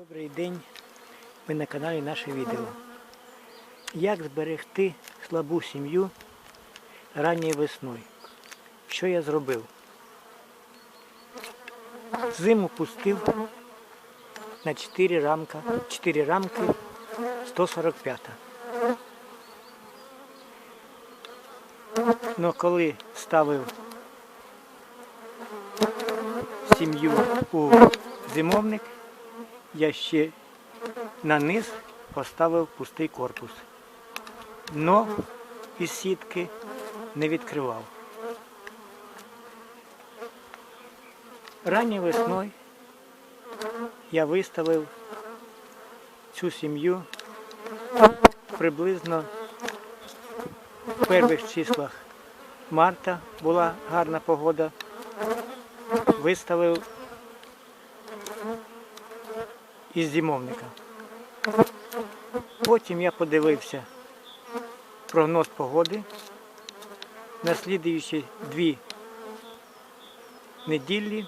Добрий день, ви на каналі наше відео. Як зберегти слабу сім'ю ранньою весною? Що я зробив? Зиму пустив на 4 рамка, 4 рамки 145. Но коли ставив сім'ю у зимовник, я ще на низ поставив пустий корпус. Но із сітки не відкривав. Ранньою весною я виставив цю сім'ю приблизно в перших числах марта була гарна погода. Виставив із зимовника. Потім я подивився прогноз погоди. На слідуючі дві неділі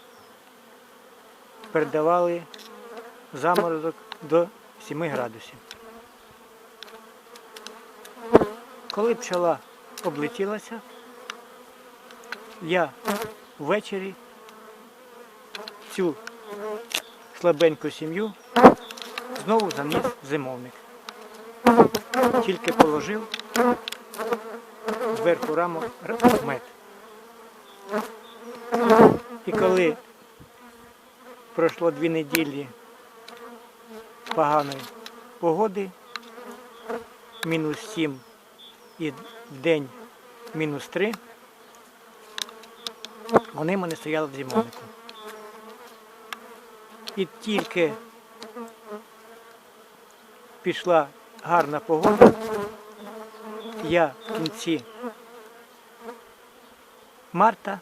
передавали заморозок до 7 градусів. Коли пчола облетілася, я ввечері цю слабеньку сім'ю знову заніс зимовник. Тільки положив зверху рамок р- мед. І коли пройшло дві неділі поганої погоди, мінус 7 і день мінус 3, вони мене стояли в зимовнику. І тільки пішла гарна погода, я в кінці марта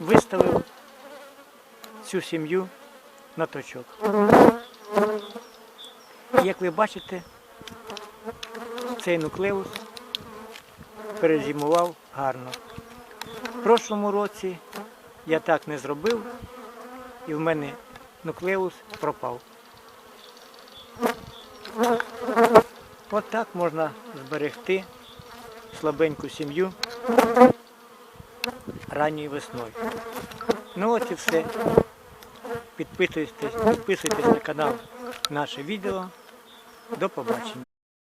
виставив цю сім'ю на точок. Як ви бачите, цей нуклеус перезимував гарно. В прошлому році я так не зробив, і в мене нуклеус пропав. От так можна зберегти слабеньку сім'ю ранньою весною. Ну от і все. Підписуйтесь, підписуйтесь на канал наше відео. До побачення.